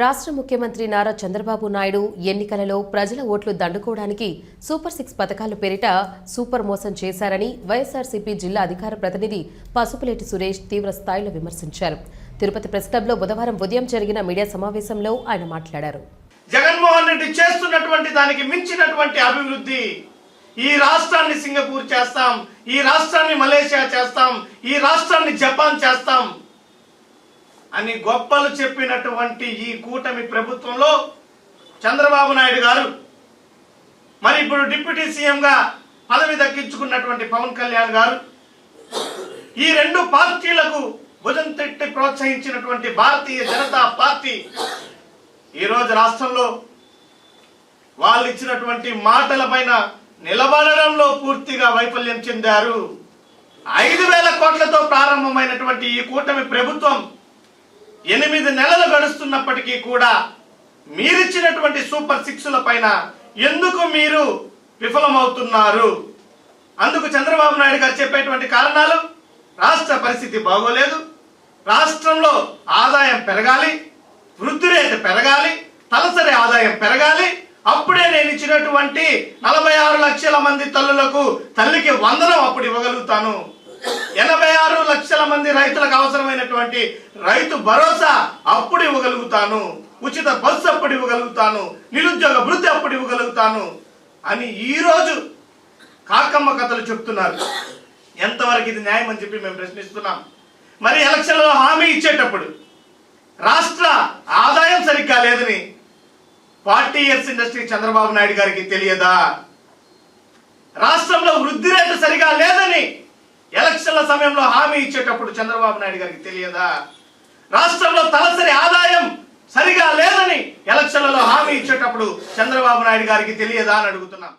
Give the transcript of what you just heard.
రాష్ట్ర ముఖ్యమంత్రి నారా చంద్రబాబు నాయుడు ఎన్నికలలో ప్రజల ఓట్లు దండుకోవడానికి సూపర్ సిక్స్ పథకాల పేరిట సూపర్ మోసం చేశారని వైఎస్ఆర్సీపీ జిల్లా అధికార ప్రతినిధి పసుపులేటి సురేష్ తీవ్ర స్థాయిలో విమర్శించారు. తిరుపతి ప్రెస్ క్లబ్లో బుధవారం ఉదయం జరిగిన మీడియా సమావేశంలో ఆయన మాట్లాడారు. జగన్మోహన్ రెడ్డి చేస్తున్నటువంటి దానికి మించినటువంటి అభివృద్ధి ఈ రాష్ట్రాన్ని సింగపూర్ చేస్తాం ఈ రాష్ట్రాన్ని మలేషియా చేస్తాం ఈ రాష్ట్రాన్ని జపాన్ చేస్తాం అని గొప్పలు చెప్పినటువంటి ఈ కూటమి ప్రభుత్వంలో చంద్రబాబు నాయుడు గారు మరి ఇప్పుడు డిప్యూటీ సీఎంగా పదవి దక్కించుకున్నటువంటి పవన్ కళ్యాణ్ గారు ఈ రెండు పార్టీలకు భుజం తిట్టి ప్రోత్సహించినటువంటి భారతీయ జనతా పార్టీ ఈరోజు రాష్ట్రంలో వాళ్ళు ఇచ్చినటువంటి మాటల పైన నిలబడడంలో పూర్తిగా వైఫల్యం చెందారు. ఐదు వేల కోట్లతో ప్రారంభమైనటువంటి ఈ కూటమి ప్రభుత్వం ఎనిమిది నెలలు గడుస్తున్నప్పటికీ కూడా మీరిచ్చినటువంటి సూపర్ సిక్స్ల పైన ఎందుకు మీరు విఫలమవుతున్నారు? అందుకు చంద్రబాబు నాయుడు గారు చెప్పేటువంటి కారణాలు రాష్ట్ర పరిస్థితి బాగోలేదు రాష్ట్రంలో ఆదాయం పెరగాలి వృద్ధి రేటు పెరగాలి తలసరి ఆదాయం పెరగాలి అప్పుడే నేను ఇచ్చినటువంటి నలభై ఆరు లక్షల మంది తల్లులకు తల్లికి వందనం అప్పుడు ఇవ్వగలుగుతాను. ఎనభై లక్షల మంది రైతులకు అవసరమైనటువంటి రైతు భరోసా అప్పుడు ఇవ్వగలుగుతాను ఉచిత బస్సు అప్పుడు ఇవ్వగలుగుతాను నిరుద్యోగ వృద్ధి అప్పుడు ఇవ్వగలుగుతాను అని ఈరోజు కాకమ్మ కథలు చెప్తున్నారు. ఎంతవరకు ఇది న్యాయం అని చెప్పి మేము ప్రశ్నిస్తున్నాం. మరి ఎలక్షన్లో హామీ ఇచ్చేటప్పుడు రాష్ట్ర ఆదాయం సరిగ్గా లేదని forty years industry Chandrababu Naidu గారికి తెలియదా? రాష్ట్రంలో వృద్ధి రేటు సరిగా లేదని ఎలక్షన్ల సమయంలో హామీ ఇచ్చేటప్పుడు చంద్రబాబు నాయుడు గారికి తెలియదా? రాష్ట్రంలో తలసరి ఆదాయం సరిగా లేదని ఎలక్షన్లలో హామీ ఇచ్చేటప్పుడు చంద్రబాబు నాయుడు గారికి తెలియదా అని అడుగుతున్నాం.